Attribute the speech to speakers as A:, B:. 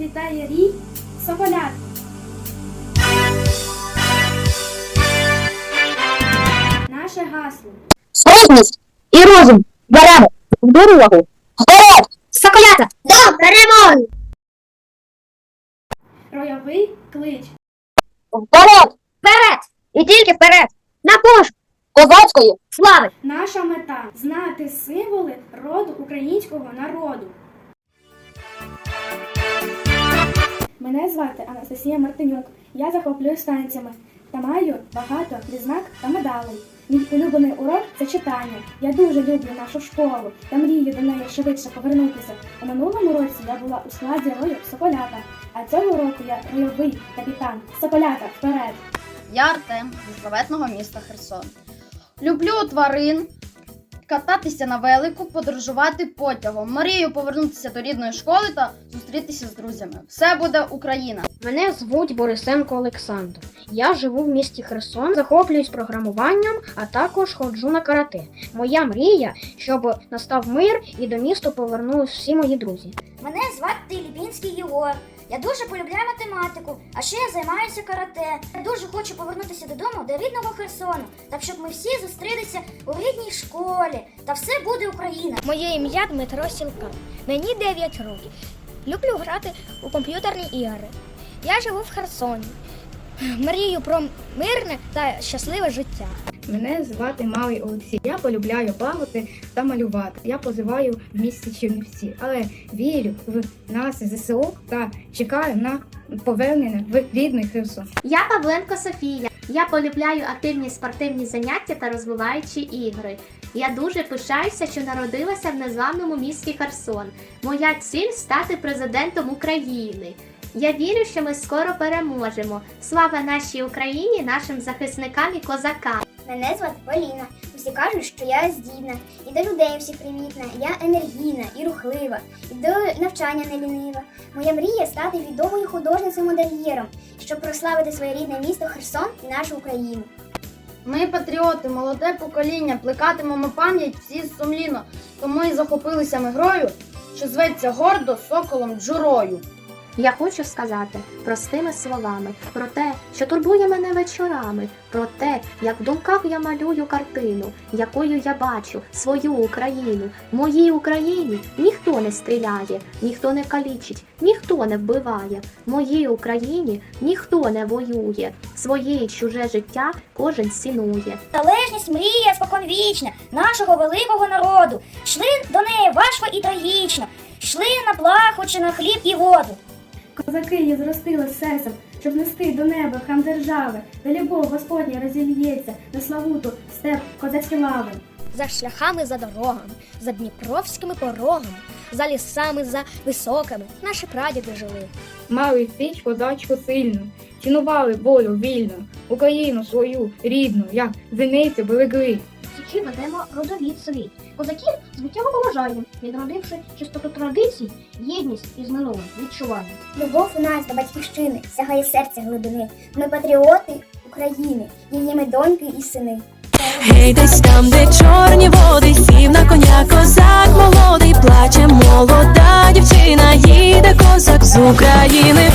A: процвітає рій Сополят. Наше гасло.
B: Справжність і розум беремо в дорогу. Вперед! Соколята! До перемоги!
A: Ройовий клич.
B: Вперед! Вперед! І тільки вперед! На пошук козацької слави!
A: Наша мета знати символи роду українського народу. Мене звати Анастасія Мартинюк. Я захоплююсь танцями та маю багато відзнак та медалей. Мій улюблений урок це читання. Я дуже люблю нашу школу та мрію до неї швидше повернутися. У минулому році я була у складі рою Сополята, а цього року я ройовий капітан. Сополята вперед!
C: Я Артем зі славетного міста Херсон. Люблю тварин, кататися на велику, подорожувати потягом. Мрію повернутися до рідної школи та зустрітися з друзями. Все буде Україна!
D: Мене звуть Борисенко Олександр. Я живу в місті Херсон, захоплююсь програмуванням, а також ходжу на карате. Моя мрія, щоб настав мир і до міста повернулись всі мої друзі.
E: Мене звати Ліпінський Єгор. Я дуже полюбляю математику, а ще я займаюся карате. Я дуже хочу повернутися додому до рідного Херсону, так щоб ми всі зустрілися у рідній школі. Та все буде Україна.
F: Моє ім'я Дмитро Сілка. Мені 9 років. Люблю грати у комп'ютерні ігри. Я живу в Херсоні. Мрію про мирне та щасливе життя.
G: Мене звати Малий Олексій. Я полюбляю плавати та малювати. Я позиваю в місті Чернівці, але вірю в нас ЗСУ та чекаю на повернення в рідний Херсон.
H: Я Павленко Софія. Я полюбляю активні спортивні заняття та розвиваючі ігри. Я дуже пишаюся, що народилася в незламному місті Херсон. Моя ціль стати президентом України. Я вірю, що ми скоро переможемо. Слава нашій Україні, нашим захисникам і козакам.
E: Мене звати Поліна. Всі кажуть, що я здібна, і до людей всіх привітна. Я енергійна і рухлива, і до навчання не лінива. Моя мрія стати відомою художницею-модельєром, щоб прославити своє рідне місто Херсон і нашу Україну.
C: Ми патріоти, молоде покоління, плекатимемо пам'ять всі сумлінно, тому і захопилися ми грою, що зветься гордо соколом джурою.
H: Я хочу сказати простими словами про те, що турбує мене вечорами, про те, як в думках я малюю картину, якою я бачу свою Україну. В моїй Україні ніхто не стріляє, ніхто не калічить, ніхто не вбиває. В моїй Україні ніхто не воює. Своє і чуже життя кожен цінує.
E: Залежність мрія споконвічна нашого великого народу. Йшли до неї важко і трагічно, йшли на плаху чи на хліб і воду.
A: Козаки її зростили серцем, щоб нести до неба храм держави, де любов Господня розільється на славуту степ козацькі лави.
F: За шляхами, за дорогами, за дніпровськими порогами, за лісами, за високами наші прадіди жили.
G: Мали піч козачку сильну, цінували волю вільну, Україну свою рідну, як зеницю берегли.
D: Чи ведемо родовід свій. Козаків звиттєво поважаємо, відродивши чистоту традицій, єдність із минулим відчуваємо.
E: Любов у нас до батьківщини сягає серця глибини. Ми патріоти України, її ми доньки і сини.
I: Гей, десь там, де чорні води, сів на коня козак молодий, плаче молода дівчина, їде козак з України.